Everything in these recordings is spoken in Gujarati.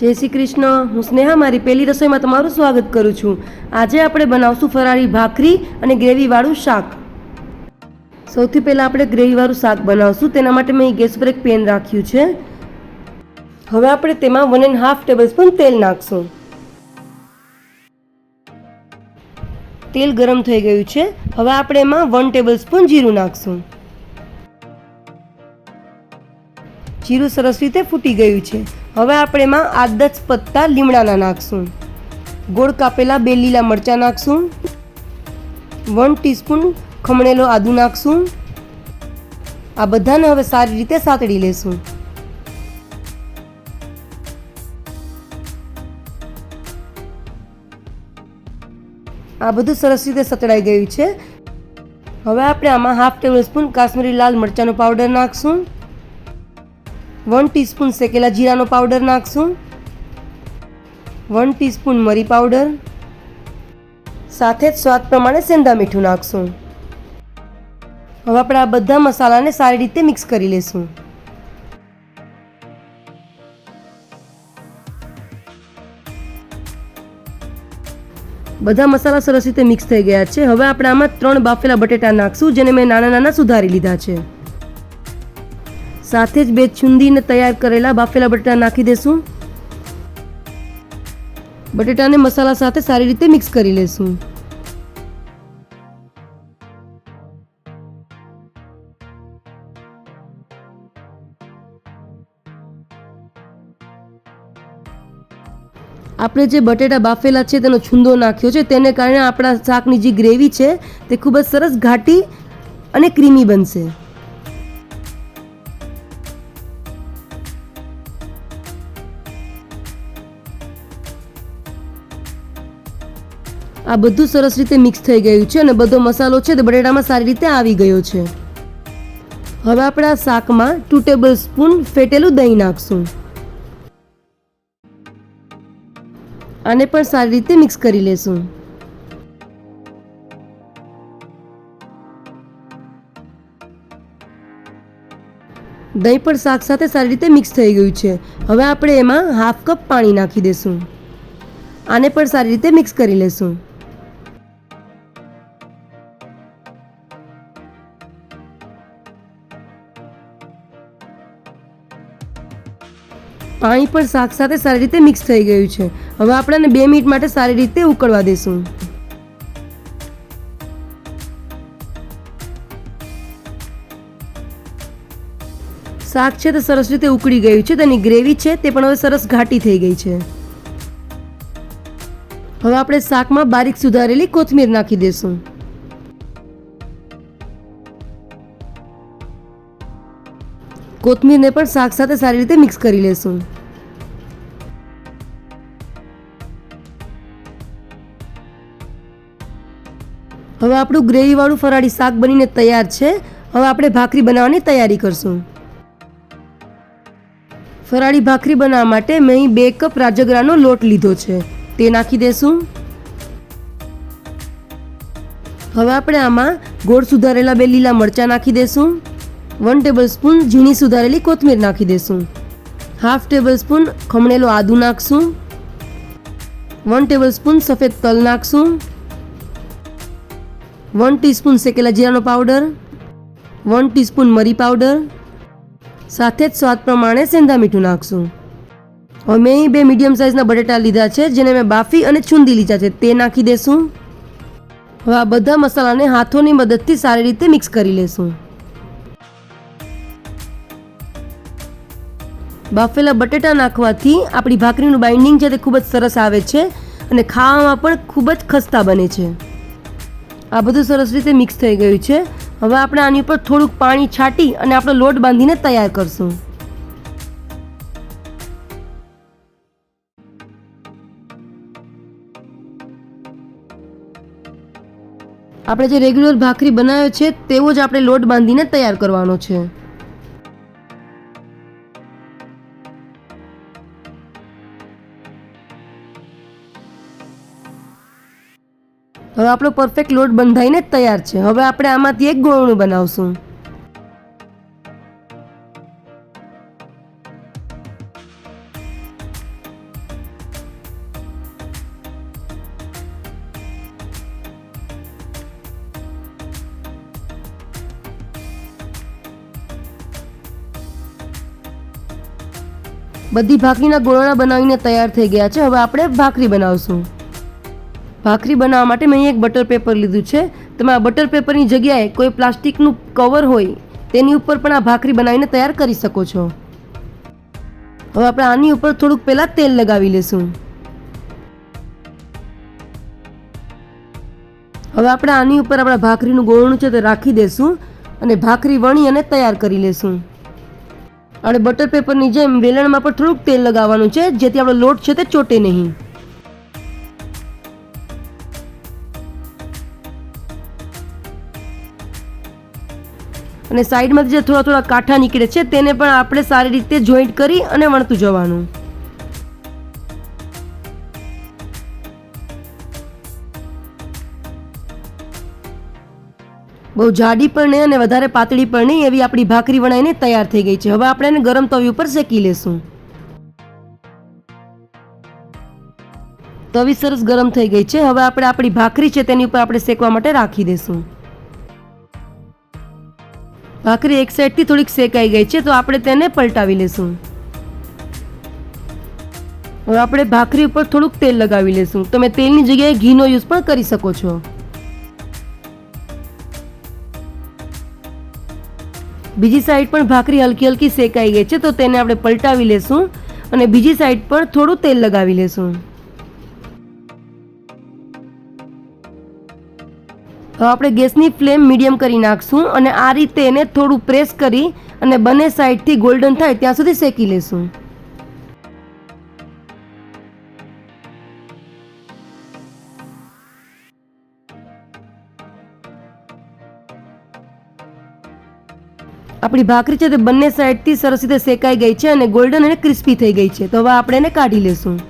જય શ્રી કૃષ્ણ. હું સ્નેહા, મારી પહેલી રસોઈમાં તમારું સ્વાગત કરું છું. આજે આપણે બનાવશું ફરાળી ભાખરી અને ગ્રેવીવાળું શાક. સૌથી પહેલાં આપણે ગ્રેવીવાળું શાક બનાવશું. તેના માટે મેં ગેસ પર એક પેન રાખ્યું છે. હવે આપણે તેમાં one and half tablespoon તેલ નાખશું. તેલ ગરમ થઈ ગયું છે. હવે આપણે એમાં વન ટેબલ સ્પૂન જીરું નાખશું. જીરું સરસ રીતે ફૂટી ગયું છે. હવે આપણે એમાં આઠ દસ પત્તા લીમડાના નાખશું. ગોળ કાપેલા બે લીલા મરચાં નાખશું. વન ટીસ્પૂન ખમણેલો આદુ નાખશું. આ બધાને હવે સારી રીતે સાતડી લેશું. આ બધું સરસ રીતે સતળાઈ ગયું છે. હવે આપણે આમાં હાફ ટેબલ સ્પૂન કાશ્મીરી લાલ મરચાંનો પાવડર નાખશું. વન ટીસ્પૂન શેકેલા જીરાનો પાવડર નાખશું. વન ટીસ્પૂન મરી પાવડર. સાથે જ સ્વાદ પ્રમાણે સેંધા મીઠું નાખશું. હવે આપણે આ બધા મસાલાને સારી રીતે મિક્સ કરી લેશું. બધા મસાલા સરસ રીતે મિક્સ થઈ ગયા છે. હવે આપણે આમાં ત્રણ બાફેલા બટેટા નાખશું, જેને મેં નાના નાના સુધારી લીધા છે. સાથે જ બે છુંદીને તૈયાર કરેલા બાફેલા બટેટા નાખી દેશું. બટેટાને મસાલા સાથે સારી રીતે મિક્સ કરી લેશું. આપણે જે બટેટા બાફેલા છે તેનો છુંદો નાખ્યો છે, તેને કારણે આપણા શાકની જે ગ્રેવી છે તે ખૂબ જ સરસ, ઘાટી અને ક્રીમી બનશે. આ બધું સરસ રીતે મિક્સ થઈ ગયું છે અને બધો મસાલો છે તે બટેટામાં સારી રીતે આવી ગયો છે. હવે આપણે આ શાકમાં ટુ ટેબલ સ્પૂન ફેટેલું દહીં નાખશું. આને પણ સારી રીતે મિક્સ કરી લેશું. દહીં પણ શાક સાથે સારી રીતે મિક્સ થઈ ગયું છે. હવે આપણે એમાં હાફ કપ પાણી નાખી દેશું. આને પણ સારી રીતે મિક્સ કરી લેશું. પાણી પણ શાક સાથે સારી રીતે મિક્સ થઈ ગયું છે. હવે આપણે બે મિનિટ માટે સારી રીતે ઉકળવા દેશું શાક છે તે સરસ રીતે ઉકળી ગયું છે, તેની ગ્રેવી છે તે પણ હવે સરસ ઘાટી થઈ ગઈ છે. હવે આપણે શાકમાં બારીક સુધારેલી કોથમીર નાખી દેશું કોથમીરને પણ શાક સાથે સારી રીતે મિક્સ કરી લેશું. હવે આપણું ગ્રેવીવાળું ફરાળી શાક બનીને તૈયાર છે. હવે આપણે ભાખરી બનાવવાની તૈયારી કરશું. ફરાળી ભાખરી બનાવવા માટે મેં અહીં બે કપ રાજગરાનો લોટ લીધો છે. તે નાખી દેશું. હવે આપણે આમાં ગોળ સુધારેલા બે લીલા મરચાં નાખી દેશું. વન ટેબલ સ્પૂન ઝીણી સુધારેલી કોથમીર નાખી દેશું. હાફ ટેબલ સ્પૂન ખમણેલો આદુ નાખશું. વન ટેબલ સ્પૂન સફેદ તલ નાખશું. વન ટીસ્પૂન શેકેલા જીરાનો પાવડર વન ટીસ્પૂન મરી પાવડર સાથે જ સ્વાદ પ્રમાણે સેંધા મીઠું નાખશું. હવે મેં બે મીડિયમ સાઇઝના બટેટા લીધા છે, જેને મેં બાફી અને છૂંદી લીધા છે, તે નાખી દેશું. હવે આ બધા મસાલાને હાથોની મદદથી સારી રીતે મિક્સ કરી લેશું. બાફેલા બટેટા નાખવાથી આપણી ભાખરીનું બાઇન્ડિંગ છે તે ખૂબ જ સરસ આવે છે અને ખાવામાં પણ ખૂબ જ ખસ્તા બને છે. આ બધું સરસ રીતે મિક્સ થઈ ગયું છે. હવે આપણે આની ઉપર થોડુંક પાણી છાંટી અને આપણો લોટ બાંધીને તૈયાર કરશું. આપણે જે રેગ્યુલર ભાખરી બનાવ્યો છે તેવો જ આપણે લોટ બાંધીને તૈયાર કરવાનો છે. હવે આપણો પરફેક્ટ લોટ બંધાઈને તૈયાર છે. હવે આપણે આમાંથી એક ગોળણું બનાવશું. બધી ભાખરીના ગોળણા બનાવીને તૈયાર થઈ ગયા છે. હવે આપણે ભાખરી બનાવશું. ભાખરી બનાવવા માટે મેં એક બટર પેપર લીધું છે. તમે આ બટર પેપરની જગ્યાએ કોઈ પ્લાસ્ટિકનું કવર હોય, તેની ઉપર પણ આ ભાખરી બનાવીને તૈયાર કરી શકો છો. હવે આપણે આની ઉપર થોડુંક પહેલાં તેલ લગાવી લેશું. હવે આપણે આની ઉપર આપણા ભાખરીનું ગોળણું છે તે રાખી દેશું અને ભાખરી વણી અને તૈયાર કરી લેશું. અને બટર પેપરની જેમ વેલણમાં પણ થોડુંક તેલ લગાવવાનું છે, જેથી આપણો લોટ છે તે ચોટે નહીં. અને સાઈડમાંથી જે થોડા થોડા કાંઠા નીકળે છે, તેને પણ આપણે સારી રીતે જોઈન્ટ કરી અને વણતું જવાનું. બહુ જાડી પણ નહીં અને વધારે પાતળી પણ નહીં એવી આપણી ભાખરી વણાઈને તૈયાર થઈ ગઈ છે. હવે આપણે એને ગરમ તવી ઉપર શેકી લેશું. તવી સરસ ગરમ થઈ ગઈ છે. હવે આપણે આપણી ભાખરી છે તેની ઉપર આપણે શેકવા માટે રાખી દેશું. ભાખરી એક સાઈડથી થોડીક શેકાઈ ગઈ છે, તો આપણે તેને પલટાવી લેશું. હવે આપણે ભાખરી ઉપર થોડુંક તેલ લગાવી લેશું. તમે તેલની જગ્યાએ ઘીનો યુઝ પણ કરી શકો છો. બીજી સાઈડ પણ ભાખરી હલકી હલકી શેકાઈ ગઈ છે, તો તેને આપણે પલટાવી લેશું અને બીજી સાઈડ પર થોડું તેલ લગાવી લેશું. આપણે ગેસની ફ્લેમ મીડિયમ કરી નાખશું અને આ રીતે એને થોડું પ્રેસ કરી અને બંને સાઈડથી ગોલ્ડન થાય ત્યાં સુધી શેકી લેશું. આપણી ભાખરી છે તે બંને સાઈડથી સરસ રીતે શેકાઈ ગઈ છે અને ગોલ્ડન અને ક્રિસ્પી થઈ ગઈ છે. તો હવે આપણે એને કાઢી લેશું.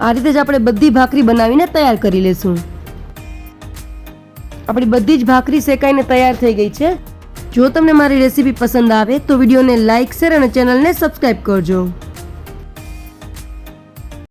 આ રીતે જ આપણે બધી ભાખરી બનાવીને તૈયાર કરી લેશું. આપણી બધી જ ભાખરી શેકાઈને તૈયાર થઈ ગઈ છે. જો તમને મારી રેસીપી પસંદ આવે તો વિડીયોને લાઇક શેર અને ચેનલને સબસ્ક્રાઈબ કરજો.